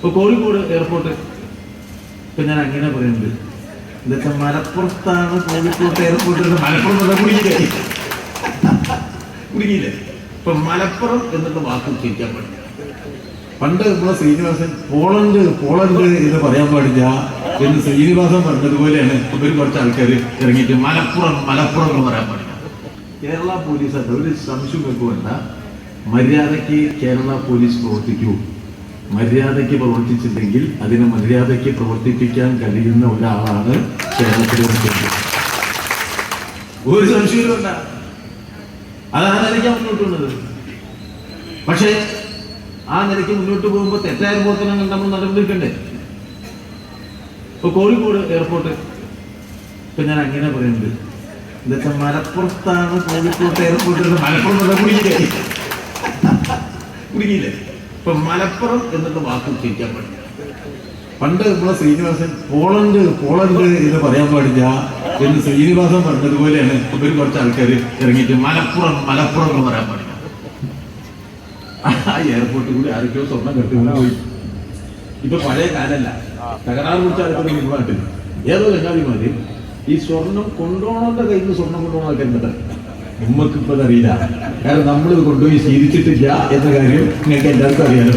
ഇപ്പൊ കോഴിക്കോട് എയർപോർട്ട് ഇപ്പൊ ഞാൻ അങ്ങനെ പറയുന്നത് ഇതൊക്കെ മലപ്പുറത്താണ് കോഴിക്കോട്ട് എയർപോർട്ട് മലപ്പുറം കുടിക്കില്ലേ കുടുങ്ങിയില്ലേ? ഇപ്പൊ മലപ്പുറം എന്നുള്ള വാക്ക് ഉച്ചരിക്കാൻ പാടില്ല. പണ്ട് നമ്മളെ ശ്രീനിവാസൻ പോളണ്ട് പോളണ്ട് എന്ന് പറയാൻ പാടില്ല എന്ന് ശ്രീനിവാസൻ പറഞ്ഞതുപോലെയാണ് ഒരു കുറച്ച് ആൾക്കാർ ഇറങ്ങിയിട്ട് മലപ്പുറം മലപ്പുറം എന്ന് പറയാൻ പാടില്ല. കേരള പോലീസ് ഒരു സംശയം വെക്കുമല്ല മര്യാദയ്ക്ക് കേരള പോലീസ് പ്രവർത്തിക്കൂ. മര്യാദയ്ക്ക് പ്രവർത്തിച്ചില്ലെങ്കിൽ അതിനെ മര്യാദയ്ക്ക് പ്രവർത്തിപ്പിക്കാൻ കഴിയുന്ന ഒരാളാണ് കേരളത്തിലെ ഒരു സംശയവും അതാണ് എനിക്ക് മുന്നോട്ട് പക്ഷേ ആ നിലയ്ക്ക് മുന്നോട്ട് പോകുമ്പോൾ തെറ്റായ പ്രവർത്തനങ്ങൾ നമ്മൾ നടന്നിരിക്കണ്ടേ ഇപ്പൊ കോഴിക്കോട് എയർപോർട്ട് ഇപ്പൊ ഞാൻ അങ്ങനെ പറയുന്നത് ഇതൊക്കെ മലപ്പുറത്താണ് കോഴിക്കോട്ട് എയർപോർട്ടിൽ മലപ്പുറം കുടുങ്ങിയില്ലേ? കുടുങ്ങിയില്ലേ? ഇപ്പൊ മലപ്പുറം എന്നുള്ള വാക്ക് ഉച്ചരിക്കാൻ പാടില്ല. പണ്ട് നമ്മളെ ശ്രീനിവാസൻ പോളണ്ട് പോളണ്ട് എന്ന് പറയാൻ പാടില്ല എന്ന് ശ്രീനിവാസൻ പറഞ്ഞതുപോലെയാണ് ഇപ്പൊ കുറച്ച് ആൾക്കാർ ഇറങ്ങിയിട്ട് മലപ്പുറം മലപ്പുറം എന്ന് പറയാൻ പാടില്ല. ആ എയർപോർട്ടിൽ കൂടി ആരൊക്കെയോ സ്വർണം കെട്ടുകൊണ്ട് പോയി. ഇപ്പൊ പഴയ കാലല്ല. തകരാറ് കുറിച്ച് ആൾക്കാർ മുമ്പായിട്ട് ഏതോ ചങ്ങാതിമാര് ഈ സ്വർണം കൊണ്ടോണോന്റെ കയ്യിൽ നിന്ന് സ്വർണം കൊണ്ടുപോകണ ആൾക്കാരുണ്ട് ഉമ്മക്ക് ഇപ്പൊ അറിയില്ല കാരണം നമ്മൾ കൊണ്ടുപോയി ശീലിച്ചിട്ടില്ല എന്ന കാര്യം നിങ്ങൾക്ക് എല്ലാവർക്കും അറിയാലോ.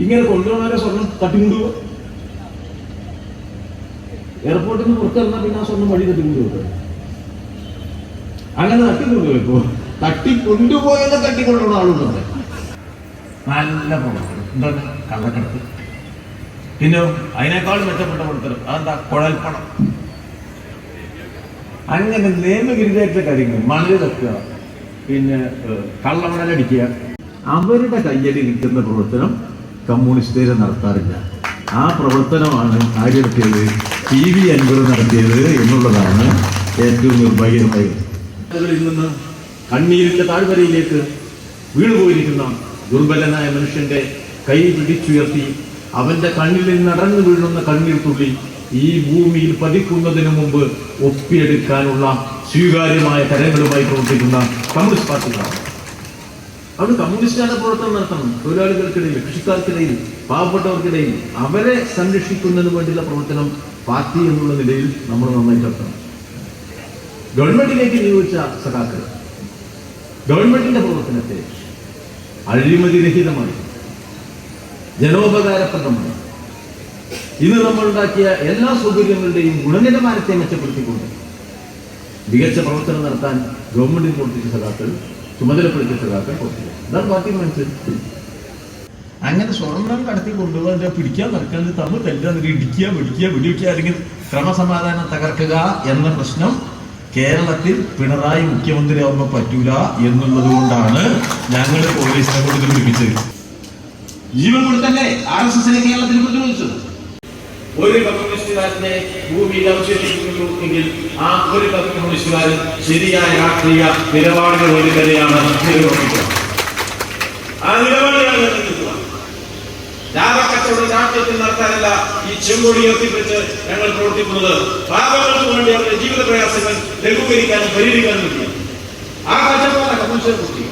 ഇങ്ങനെ കൊണ്ടുപോകാനെ സ്വർണം തട്ടിക്കൊണ്ടുപോകും എയർപോർട്ടിൽ നിന്ന് പുറത്തിറങ്ങാൻ പിന്നെ ആ സ്വർണം വഴി തട്ടിക്കൊണ്ടുപോകും അങ്ങനെ തട്ടിക്കൊണ്ടുപോയി ഇപ്പോ. തട്ടി കൊണ്ടുപോയെന്ന് തട്ടിക്കൊണ്ടുള്ള ആളുണ്ട്? നല്ല പ്രവർത്തനം കള്ളക്കടത്ത്. പിന്നെ അതിനേക്കാൾ മെച്ചപ്പെട്ട പ്രവർത്തനം അതെന്താ? കുഴൽപ്പണം. അങ്ങനെ നിയമവിരുദ്ധമായിട്ടുള്ള കാര്യങ്ങൾ. മണൽ തക്കുക പിന്നെ കള്ളമണലടിക്കുക അവരുടെ കയ്യിൽ ഇരിക്കുന്ന പ്രവർത്തനം കമ്മ്യൂണിസ്റ്റുകാർ നടത്താറില്ല. ആ പ്രവർത്തനമാണ് ആര്യത്തിയത് ടി വി അൻപത് നടത്തിയത് എന്നുള്ളതാണ് ഏറ്റവും നിർഭാഗ്യമായത് നിന്ന് കണ്ണീരിന്റെ താഴ്വരയിലേക്ക് വീണുപോയിരിക്കുന്ന ദുർബലനായ മനുഷ്യന്റെ കൈ പിടിച്ചുയർത്തി അവന്റെ കണ്ണിൽ നിന്ന് അടർന്നു വീഴുന്ന കണ്ണീർ തുള്ളി ഈ ഭൂമിയിൽ പതിക്കുന്നതിന് മുമ്പ് ഒപ്പിയെടുക്കാനുള്ള സ്വീകാര്യമായ കരങ്ങളുമായി പ്രവർത്തിക്കുന്ന കമ്മ്യൂണിസ്റ്റ് പാർട്ടികളാണ്. അവിടെ കമ്മ്യൂണിസ്റ്റാണ് പ്രവർത്തനം നടത്തണം തൊഴിലാളികൾക്കിടയിൽ കൃഷിക്കാർക്കിടയിൽ പാവപ്പെട്ടവർക്കിടയിൽ അവരെ സംരക്ഷിക്കുന്നതിന് വേണ്ടിയുള്ള പ്രവർത്തനം പാർട്ടി എന്നുള്ള നിലയിൽ നമ്മൾ നന്നായി നടത്തണം. ഗവൺമെന്റിലേക്ക് നിയോഗിച്ച സഖാക്കൾ ഗവൺമെന്റിന്റെ പ്രവർത്തനത്തെ അഴിമതിരഹിതമായി ജനോപകാരപ്രദമായി ഇന്ന് നമ്മൾ ഉണ്ടാക്കിയ എല്ലാ സൗകര്യങ്ങളുടെയും ഗുണനിലവാരത്തെ മെച്ചപ്പെടുത്തിക്കൊണ്ട് മികച്ച പ്രവർത്തനം നടത്താൻ ഗവൺമെന്റിന് പ്രവർത്തിച്ച സഖാക്കൾ ചുമതലപ്പെടുത്തിയ സഖാക്കൾ പ്രവർത്തിക്കും അതാണ് പാർട്ടി മനസ്സിൽ അങ്ങനെ സ്വർണം കടത്തി കൊണ്ടുപോകാൻ പിടിക്കാൻ നടക്കാൻ? തമ്മിൽ തെല്ലാം ഇടിക്കുക പിടിക്കുക വെടിവെക്കുക അല്ലെങ്കിൽ ക്രമസമാധാനം തകർക്കുക എന്ന പ്രശ്നം കേരളത്തിൽ പിണറായി മുഖ്യമന്ത്രിയാവുമ്പോൾ പറ്റൂല എന്നുള്ളത് കൊണ്ടാണ് ഞങ്ങൾ പോലീസിനെ കൊടുത്ത് പിടിപ്പിച്ചത് ജീവൻ കൊടുത്തല്ലേ? ആർ എസ് എസിനെ കേരളത്തിൽ പ്രതിരോധിച്ചത്. ഒരു കമ്മ്യൂണിസ്റ്റുകാരനെ ഭൂമിയിൽ അവശേഷിക്കുന്നു എങ്കിൽ ആ ഒരു കമ്മ്യൂണിസ്റ്റുകാരൻ ശരിയായ രാഷ്ട്രീയ നിലപാടുകൾ തന്നെയാണ് ആ നടത്താനല്ല ഈ ചെങ്കൊടി ഉയർത്തിപ്പിടിച്ച് ഞങ്ങൾ പ്രവർത്തിക്കുന്നത്. പാപങ്ങൾക്ക് വേണ്ടി അവരുടെ ജീവിത പ്രയാസങ്ങൾ ലഘൂകരിക്കാനും പരിഹരിക്കാനും ആ കച്ചവടം കമ്മ്യൂണിസ്റ്റ് പ്രവർത്തിക്കുക.